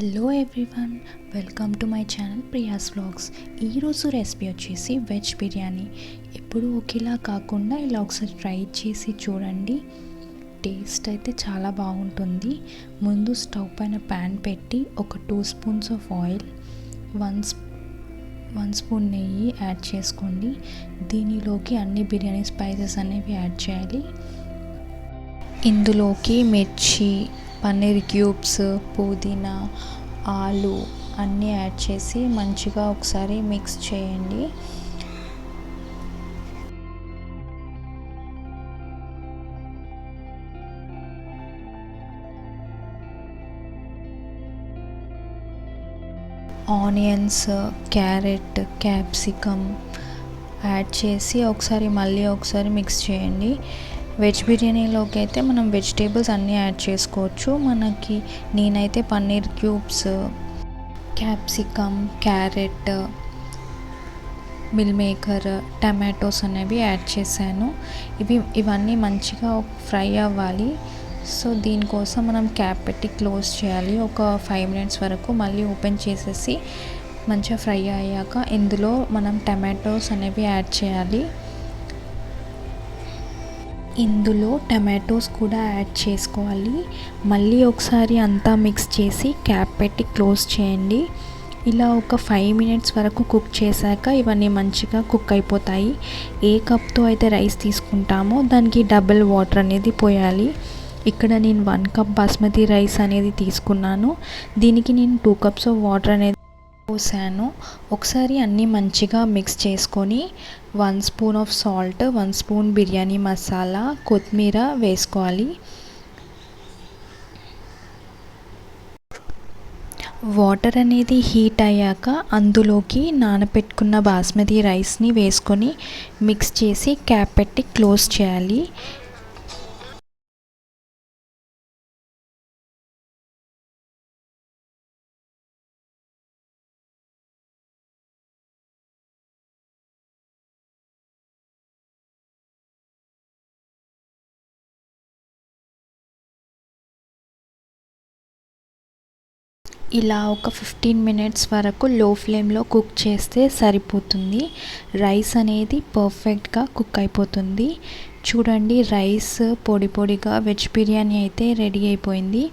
Hello everyone welcome to my channel Priya's vlogs ఈరోజు recipe వచ్చేసి veg biryani. ఎప్పుడు ఒకేలా కాకుండా ఇలా ఒకసారి ట్రై చేసి చూడండి. టేస్ట్ అయితే చాలా బాగుంటుంది. ముందు స్టవ్ పైన ప్యాన్ పెట్టి ఒక two spoons of oil one one spoon నెయ్యి యాడ్ చేసుకోండి. దీనిలోకి అన్ని బిర్యానీ స్పైసెస్ అనేవి యాడ్ చేయాలి. ఇందులోకి మిర్చి పన్నీర్ క్యూబ్స్ పుదీనా ఆలు అన్నీ యాడ్ చేసి మంచిగా ఒకసారి మిక్స్ చేయండి. ఆనియన్స్ క్యారెట్ క్యాప్సికమ్ యాడ్ చేసి ఒకసారి మళ్ళీ ఒకసారి మిక్స్ చేయండి. వెజ్ బిర్యానీలోకి అయితే మనం వెజిటేబుల్స్ అన్నీ యాడ్ చేసుకోవచ్చు. మనకి నేనైతే paneer cubes capsicum carrot meal maker tomatoes అనేవి యాడ్ చేశాను. ఇవి ఇవన్నీ మంచిగా ఫ్రై అవ్వాలి. సో దీనికోసం మనం క్యాప్ పెట్టి క్లోజ్ చేయాలి. ఒక ఫైవ్ మినిట్స్ వరకు మళ్ళీ ఓపెన్ చేసేసి మంచిగా ఫ్రై అయ్యాక ఇందులో మనం టమాటోస్ అనేవి యాడ్ చేయాలి. ఇందులో టమాటోస్ కూడా యాడ్ చేసుకోవాలి. మళ్ళీ ఒకసారి అంతా మిక్స్ చేసి క్యాప్ పెట్టి క్లోజ్ చేయండి. ఇలా ఒక ఫైవ్ మినిట్స్ వరకు కుక్ చేశాక ఇవన్నీ మంచిగా కుక్ అయిపోతాయి. ఏ కప్తో అయితే రైస్ తీసుకుంటామో దానికి డబుల్ వాటర్ అనేది పోయాలి. ఇక్కడ నేను వన్ కప్ బాస్మతి రైస్ అనేది తీసుకున్నాను. దీనికి నేను టూ కప్స్ ఆఫ్ వాటర్ అనేది పోసాను. ఒకసారి అన్నీ మంచిగా మిక్స్ చేసుకొని one spoon of salt one spoon biryani masala కొత్తిమీర వేసుకోవాలి. వాటర్ అనేది హీట్ అయ్యాక అందులోకి నానబెట్టుకున్న బాస్మతి రైస్ని వేసుకొని మిక్స్ చేసి క్యాప్ పెట్టి క్లోజ్ చేయాలి. ఇలా ఒక ఫిఫ్టీన్ మినిట్స్ వరకు లో ఫ్లేమ్లో కుక్ చేస్తే సరిపోతుంది. రైస్ అనేది పర్ఫెక్ట్గా కుక్ అయిపోతుంది. చూడండి రైస్ పొడి పొడిగా వెజ్ బిర్యానీ అయితే రెడీ అయిపోయింది.